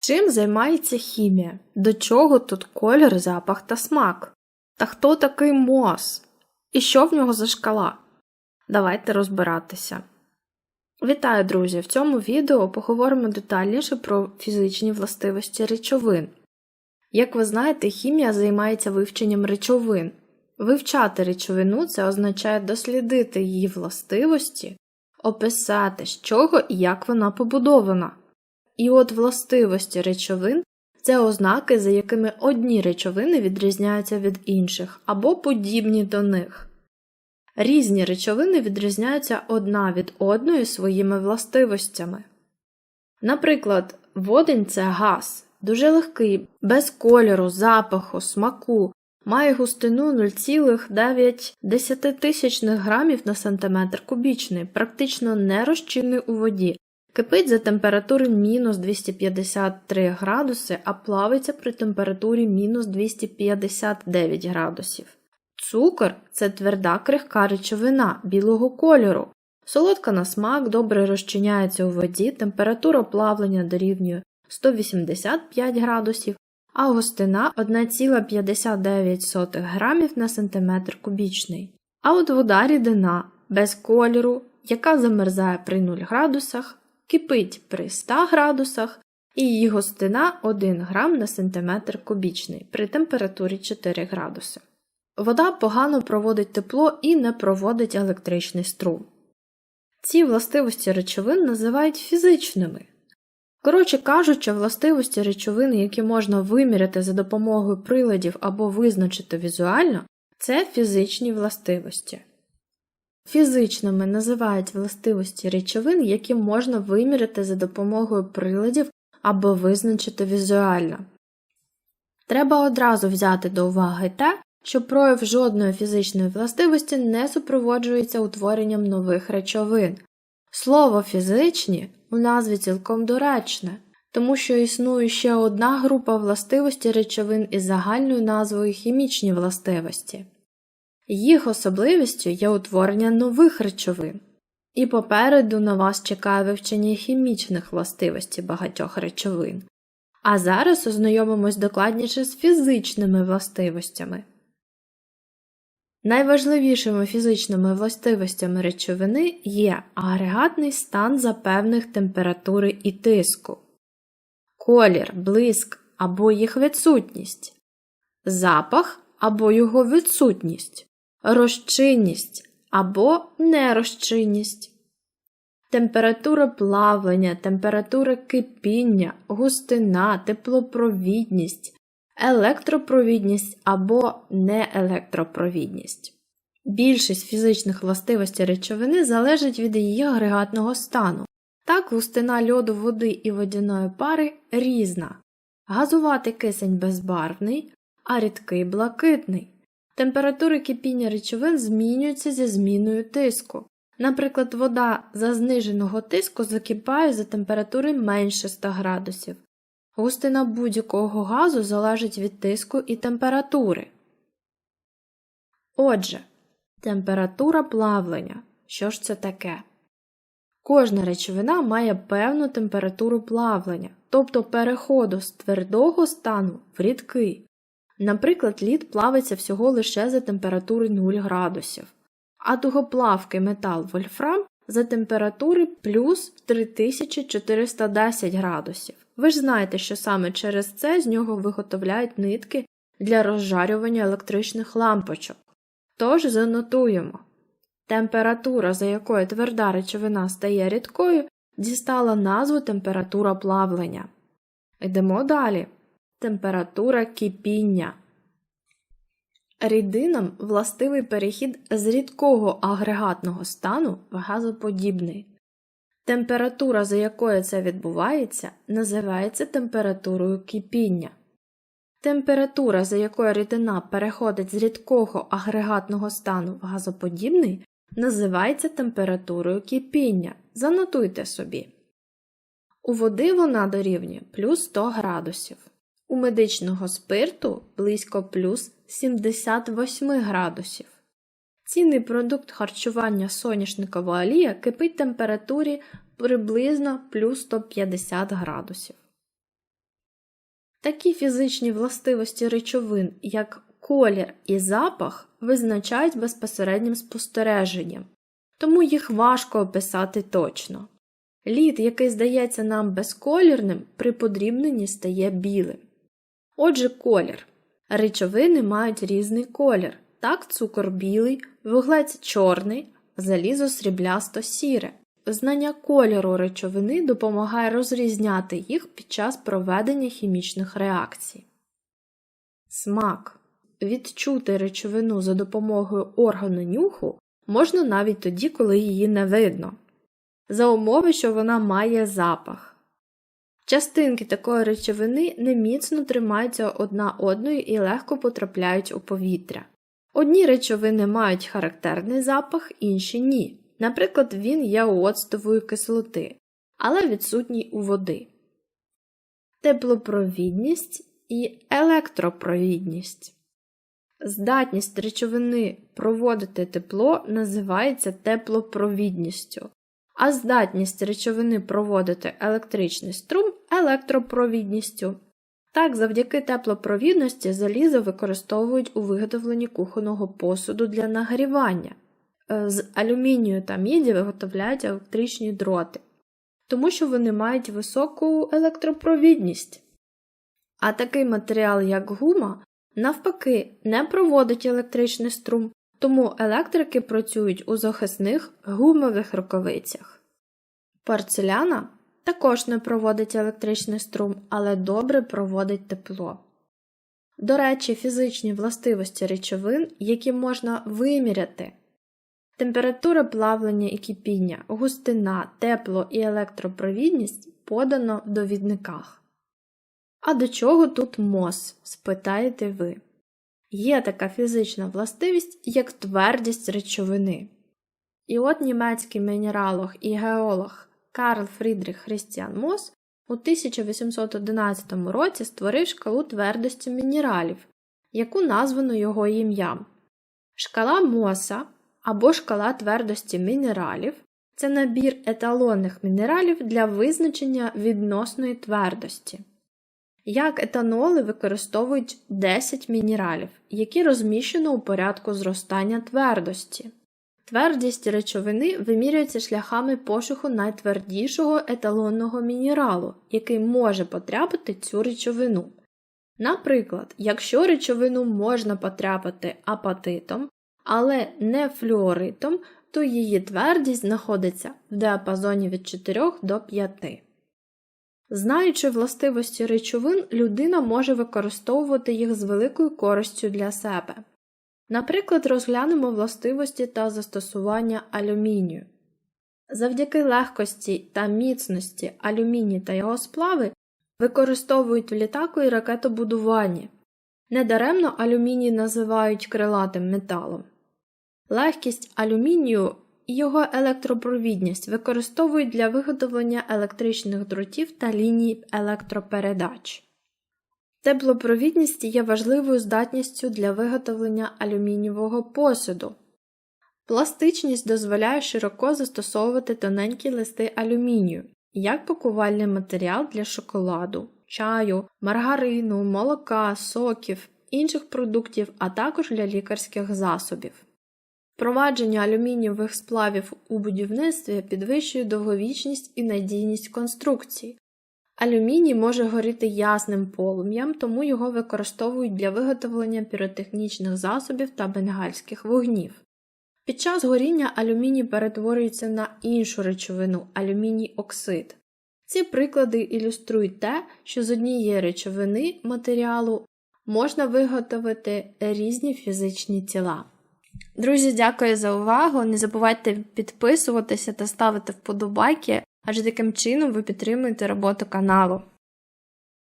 Чим займається хімія? До чого тут колір, запах та смак? Та хто такий МОЗ? І що в нього за шкала? Давайте розбиратися. Вітаю, друзі! В цьому відео поговоримо детальніше про фізичні властивості речовин. Як ви знаєте, хімія займається вивченням речовин. Вивчати речовину це означає дослідити її властивості, описати, з чого і як вона побудована. І от властивості речовин це ознаки, за якими одні речовини відрізняються від інших або подібні до них. Різні речовини відрізняються одна від одної своїми властивостями. Наприклад, водень це газ, дуже легкий, без кольору, запаху, смаку, має густину 0,9 грамів на сантиметр кубічний, практично не розчинний у воді, кипить за температури мінус 253 градуси, а плавиться при температурі мінус 259 градусів. Цукор це тверда крихка речовина білого кольору. Солодка на смак добре розчиняється у воді, температура плавлення дорівнює 185 градусів, а густина 1,59 грамів на сантиметр кубічний. А от вода рідина без кольору, яка замерзає при 0 градусах, кипить при 100 градусах і її густина 1 грам на сантиметр кубічний при температурі 4 градуси. Вода погано проводить тепло і не проводить електричний струм. Ці властивості речовин називають фізичними. Коротше кажучи, властивості речовин, які можна виміряти за допомогою приладів або визначити візуально, це фізичні властивості. Фізичними називають властивості речовин, які можна виміряти за допомогою приладів або визначити візуально. Треба одразу взяти до уваги те, що прояв жодної фізичної властивості не супроводжується утворенням нових речовин. Слово фізичні у назві цілком доречне, тому що існує ще одна група властивостей речовин із загальною назвою хімічні властивості. Їх особливістю є утворення нових речовин, і попереду на вас чекає вивчення хімічних властивостей багатьох речовин. А зараз ознайомимось докладніше з фізичними властивостями. Найважливішими фізичними властивостями речовини є агрегатний стан за певних температури і тиску, колір, блиск або їх відсутність, запах або його відсутність, розчинність або нерозчинність, температура плавлення, температура кипіння, густина, теплопровідність електропровідність або неелектропровідність. Більшість фізичних властивостей речовини залежить від її агрегатного стану. Так, густина льоду води і водяної пари різна. Газуватий кисень безбарвний, а рідкий блакитний. Температури кипіння речовин змінюються зі зміною тиску. Наприклад, вода за зниженого тиску закипає за температури менше 100 градусів, Густина будь-якого газу залежить від тиску і температури. Отже, температура плавлення. Що ж це таке? Кожна речовина має певну температуру плавлення, тобто переходу з твердого стану в рідкий. Наприклад, лід плавиться всього лише за температури 0 градусів, а тугоплавкий метал вольфрам за температури плюс 3410 градусів. Ви ж знаєте, що саме через це з нього виготовляють нитки для розжарювання електричних лампочок. Тож занотуємо. Температура, за якою тверда речовина стає рідкою, дістала назву температура плавлення. Йдемо далі. Температура кипіння. Рідинам властивий перехід з рідкого агрегатного стану в газоподібний. Температура, за якою це відбувається, називається температурою кипіння. Температура, за якою рідина переходить з рідкого агрегатного стану в газоподібний, називається температурою кипіння. Занотуйте собі. У води вона дорівнює плюс 100 градусів. У медичного спирту близько плюс 78 градусів. Цінний продукт харчування соняшникова олія кипить температурі приблизно плюс 150 градусів. Такі фізичні властивості речовин, як колір і запах, визначають безпосереднім спостереженням, тому їх важко описати точно. Лід, який здається нам безколірним, при подрібненні стає білим. Отже, колір. Речовини мають різний колір. Так, цукор білий, вуглець чорний, залізо сріблясто сіре. Знання кольору речовини допомагає розрізняти їх під час проведення хімічних реакцій. Смак. Відчути речовину за допомогою органу нюху можна навіть тоді, коли її не видно, за умови, що вона має запах. Частинки такої речовини неміцно тримаються одна одною і легко потрапляють у повітря. Одні речовини мають характерний запах, інші ні. Наприклад, він є у оцтової кислоти, але відсутній у води. Теплопровідність і електропровідність. Здатність речовини проводити тепло називається теплопровідністю, а здатність речовини проводити електричний струм електропровідністю. Так, завдяки теплопровідності залізо використовують у виготовленні кухонного посуду для нагрівання. Е, З алюмінію та міді виготовляють електричні дроти, тому що вони мають високу електропровідність. А такий матеріал, як гума, навпаки, не проводить електричний струм, тому електрики працюють у захисних гумових рукавицях. Порцеляна також не проводить електричний струм, але добре проводить тепло. До речі, фізичні властивості речовин, які можна виміряти. Температура плавлення і кипіння, густина, тепло і електропровідність подано в довідниках. А до чого тут МОЗ? спитаєте ви. Є така фізична властивість, як твердість речовини. І от німецький мінералог і геолог Карл Фрідріх Христіан Мос у 1811 році створив шкалу твердості мінералів, яку названо його ім'ям. Шкала Моса або шкала твердості мінералів це набір еталонних мінералів для визначення відносної твердості. Як етаноли використовують 10 мінералів, які розміщено у порядку зростання твердості. Твердість речовини вимірюється шляхами пошуку найтвердішого еталонного мінералу, який може потрапити цю речовину. Наприклад, якщо речовину можна потрапити апатитом, але не флюоритом, то її твердість знаходиться в діапазоні від 4 до 5. Знаючи властивості речовин, людина може використовувати їх з великою користю для себе. Наприклад, розглянемо властивості та застосування алюмінію. Завдяки легкості та міцності алюміній та його сплави використовують в літаку і ракетобудуванні. Недаремно алюміній називають крилатим металом. Легкість алюмінію його електропровідність використовують для виготовлення електричних дротів та ліній електропередач. Теплопровідність є важливою здатністю для виготовлення алюмінієвого посуду. Пластичність дозволяє широко застосовувати тоненькі листи алюмінію як пакувальний матеріал для шоколаду, чаю, маргарину, молока, соків, інших продуктів, а також для лікарських засобів. Впровадження алюмінієвих сплавів у будівництві підвищує довговічність і надійність конструкцій. Алюміній може горіти ясним полум'ям, тому його використовують для виготовлення піротехнічних засобів та бенгальських вогнів. Під час горіння алюміній перетворюється на іншу речовину алюміній оксид. Ці приклади ілюструють те, що з однієї речовини матеріалу можна виготовити різні фізичні тіла. Друзі, дякую за увагу! Не забувайте підписуватися та ставити вподобайки, адже таким чином ви підтримуєте роботу каналу.